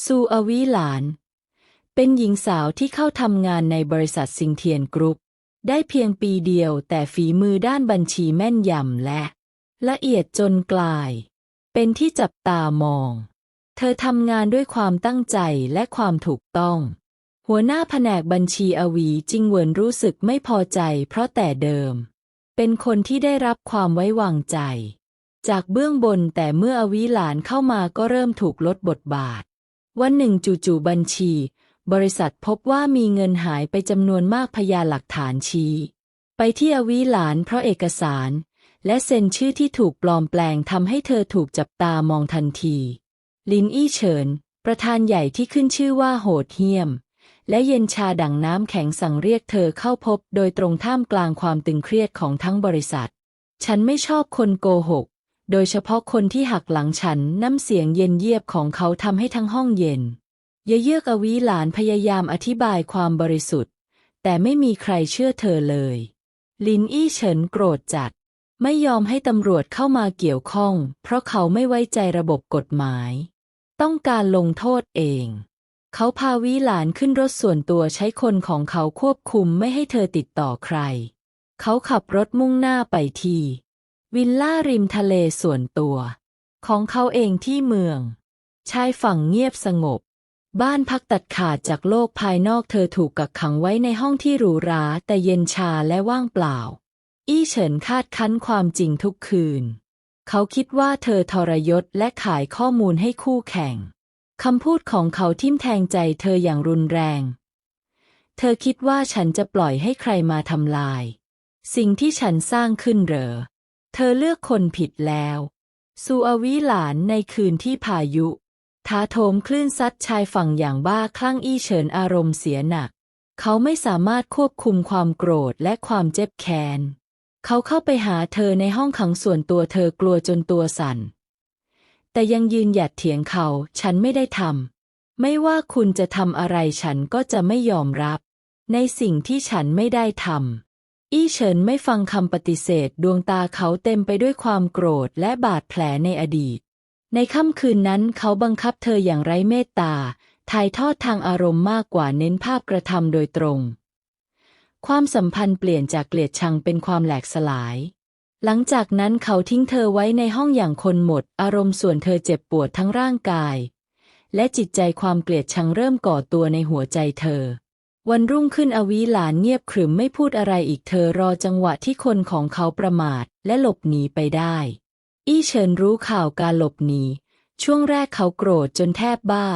ซูอวีหลาน เป็นหญิงสาวที่เข้าทำงานในบริษัทซิงเทียนกรุ๊ป ได้เพียงปีเดียวแต่ฝีมือด้านบัญชีแม่นยำและ ละเอียดจนกลาย เป็นที่จับตามอง เธอทำงานด้วยความตั้งใจและความถูกต้อง หัวหน้าแผนกบัญชีอวีจิงเหวินรู้สึกไม่พอใจเพราะแต่เดิม เป็นคนที่ได้รับความไว้วางใจ จากเบื้องบนแต่เมื่ออวีหลานเข้ามาก็เริ่มถูกลดบทบาท วันหนึ่งจู่ๆบัญชี บริษัทพบว่ามีเงินหายไปจำนวนมากพยานหลักฐานชี้ ไปที่อวีหลานเพราะเอกสาร และเซ็นชื่อที่ถูกปลอมแปลงทำให้เธอถูกจับตามองทันที ลินอี้เฉิน ประธานใหญ่ที่ขึ้นชื่อว่าโหดเหี้ยม และเย็นชาดั่งน้ำแข็งสั่งเรียกเธอเข้าพบ โดยตรงท่ามกลางความตึงเครียดของทั้งบริษัท ฉันไม่ชอบคนโกหก โดยเฉพาะคนที่หักหลังฉันน้ำเสียงเย็นเยียบของเขาทำให้ทั้งห้องเย็นเยเยือกอวีหลานพยายามอธิบายความบริสุทธิ์ แต่ไม่มีใครเชื่อเธอเลย ลินอี้เฉินโกรธจัด ไม่ยอมให้ตำรวจเข้ามาเกี่ยวข้อง เพราะเขาไม่ไว้ใจระบบกฎหมาย ต้องการลงโทษเอง เขาพาวีหลานขึ้นรถส่วนตัวใช้คนของเขาควบคุมไม่ให้เธอติดต่อใคร เขาขับรถมุ่งหน้าไปที่ วิลล่าริมทะเลส่วนตัว ของเขาเองที่เมือง ชายฝั่งเงียบสงบ บ้านพักตัดขาดจากโลกภายนอกเธอถูกกักขังไว้ในห้องที่หรูหราแต่เย็นชาและว่างเปล่า อี้เฉินคาดคั้นความจริงทุกคืน เขาคิดว่าเธอทรยศและขายข้อมูลให้คู่แข่งคำพูดของเขาทิ่มแทงใจเธออย่างรุนแรง เธอคิดว่าฉันจะปล่อยให้ใครมาทำลาย สิ่งที่ฉันสร้างขึ้นเหรอ เธอเลือกคนผิดแล้วซูอวีหลานในคืนที่พายุท้าโถมคลื่นซัดชายฝั่งอย่างบ้าคลั่งอี้เฉินอารมณ์เสียหนัก เขาไม่สามารถควบคุมความโกรธและความเจ็บแค้น เขาเข้าไปหาเธอในห้องขังส่วนตัวเธอกลัวจนตัวสั่น แต่ยังยืนหยัดเถียงเขา ฉันไม่ได้ทำ ไม่ว่าคุณจะทำอะไรฉันก็จะไม่ยอมรับ ในสิ่งที่ฉันไม่ได้ทำ อี้เฉินไม่ฟังคำปฏิเสธดวงตาเขาเต็มไปด้วยความโกรธและบาดแผลในอดีต ในค่ำคืนนั้นเขาบังคับเธออย่างไร้เมตตาถ่ายทอดทางอารมณ์มากกว่าเน้นภาพกระทำโดยตรง ความสัมพันธ์เปลี่ยนจากเกลียดชังเป็นความแหลกสลาย หลังจากนั้นเขาทิ้งเธอไว้ในห้องอย่างคนหมด อารมณ์ส่วนเธอเจ็บปวดทั้งร่างกาย และจิตใจความเกลียดชังเริ่มก่อตัวในหัวใจเธอ วันรุ่งขึ้นอวีหลานเงียบขรึมไม่พูดอะไรอีกเธอรอจังหวะที่คนของเขาประมาทและหลบหนีไปได้ อี้เฉินรู้ข่าวการหลบหนี ช่วงแรกเขาโกรธจนแทบบ้า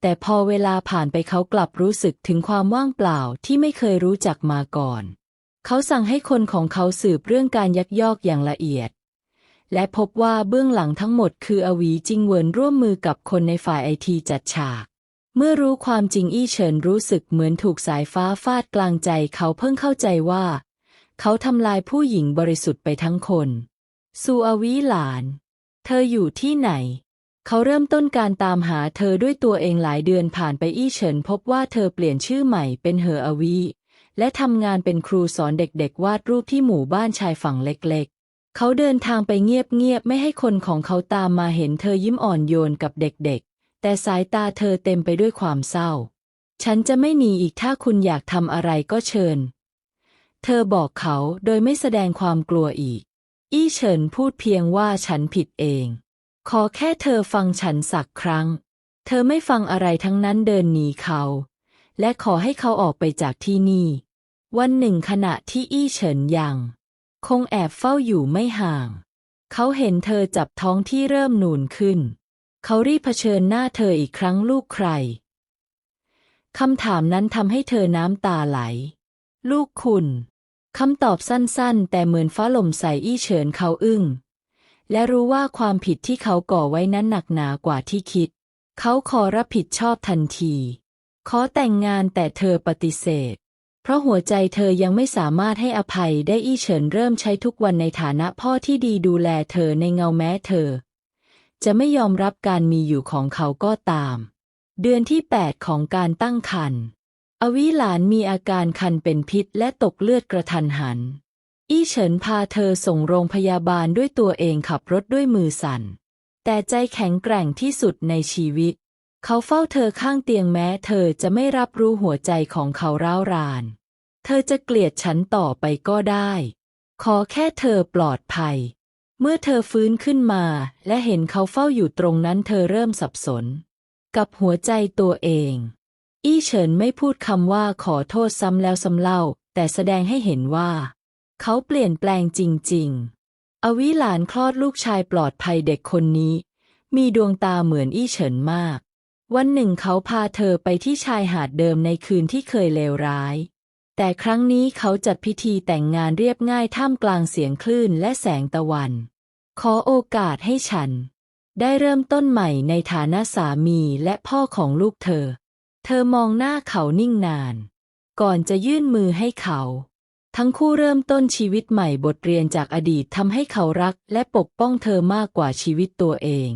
แต่พอเวลาผ่านไปเขากลับรู้สึกถึงความว่างเปล่าที่ไม่เคยรู้จักมาก่อน เขาสั่งให้คนของเขาสืบเรื่องการยักยอกอย่างละเอียด และพบว่าเบื้องหลังทั้งหมดคืออวีจิงเวินร่วมมือกับคนในฝ่ายไอทีจัดฉาก เมื่อรู้ความจริงอี้เฉินรู้สึกเหมือนถูกสายฟ้าฟาดกลางใจเขาเพิ่งเข้าใจว่า เขาทำลายผู้หญิงบริสุทธิ์ไปทั้งคนซูอวีหลาน เธออยู่ที่ไหน เขาเริ่มต้นการตามหาเธอด้วยตัวเองหลายเดือนผ่านไปอี้เฉินพบว่าเธอเปลี่ยนชื่อใหม่เป็นเหออวีและทำงานเป็นครูสอนเด็กๆ วาดรูปที่หมู่บ้านชายฝั่งเล็กๆ เขาเดินทางไปเงียบๆ ไม่ให้คนของเขาตามมาเห็นเธอยิ้มอ่อนโยนกับเด็ก แต่สายตาเธอเต็มไปด้วยความเศร้า ฉันจะไม่หนีอีกถ้าคุณอยากทำอะไรก็เชิญ เธอบอกเขาโดยไม่แสดงความกลัวอีก อี้เฉินพูดเพียงว่าฉันผิดเอง ขอแค่เธอฟังฉันสักครั้ง เธอไม่ฟังอะไรทั้งนั้นเดินหนีเขา และขอให้เขาออกไปจากที่นี่ วันหนึ่งขณะที่อี้เฉินยัง คงแอบเฝ้าอยู่ไม่ห่าง เขาเห็นเธอจับท้องที่เริ่มนูนขึ้น เขารีบเผชิญหน้าเธออีกครั้งลูกใคร คำถามนั้นทำให้เธอน้ำตาไหล ลูกคุณ คำตอบสั้นๆ แต่เหมือนฟ้าลมใส่อี้เฉินเขาอึ้ง และรู้ว่าความผิดที่เขาก่อไว้นั้นหนักหนากว่าที่คิด เขาขอรับผิดชอบทันที ขอแต่งงานแต่เธอปฏิเสธ เพราะหัวใจเธอยังไม่สามารถให้อภัยได้อี้เฉินเริ่มใช้ทุกวันในฐานะพ่อที่ดีดูแลเธอในเงาแม้เธอ จะไม่ยอมรับการมีอยู่ของเขาก็ตาม เดือนที่ 8 ของการตั้งครรภ์อวิหลานมีอาการคันเป็นพิษและตกเลือดกระทันหัน อี้เฉินพาเธอส่งโรงพยาบาลด้วยตัวเองขับรถด้วยมือสั่น แต่ใจแข็งแกร่งที่สุดในชีวิต เขาเฝ้าเธอข้างเตียงแม้เธอจะไม่รับรู้หัวใจของเขาร้าวราน เธอจะเกลียดฉันต่อไปก็ได้ ขอแค่เธอปลอดภัย เมื่อเธอฟื้นขึ้นมา และเห็นเขาเฝ้าอยู่ตรงนั้นเธอเริ่มสับสน กับหัวใจตัวเอง อี้เฉินไม่พูดคำว่าขอโทษซ้ำแล้วซ้ำเล่า แต่แสดงให้เห็นว่า เขาเปลี่ยนแปลงจริง ๆ อวิหลานคลอดลูกชายปลอดภัยเด็กคนนี้ มีดวงตาเหมือนอี้เฉินมาก วันหนึ่งเขาพาเธอไปที่ชายหาดเดิมในคืนที่เคยเลวร้ายแต่ครั้งนี้เขาจัดพิธีแต่งงานเรียบง่ายท่ามกลางเสียงคลื่นและแสงตะวัน ขอโอกาสให้ฉัน ได้เริ่มต้นใหม่ในฐานะสามีและพ่อของลูกเธอ เธอมองหน้าเขานิ่งนาน ก่อนจะยื่นมือให้เขา ทั้งคู่เริ่มต้นชีวิตใหม่บทเรียนจากอดีตทำให้เขารักและปกป้องเธอมากกว่าชีวิตตัวเอง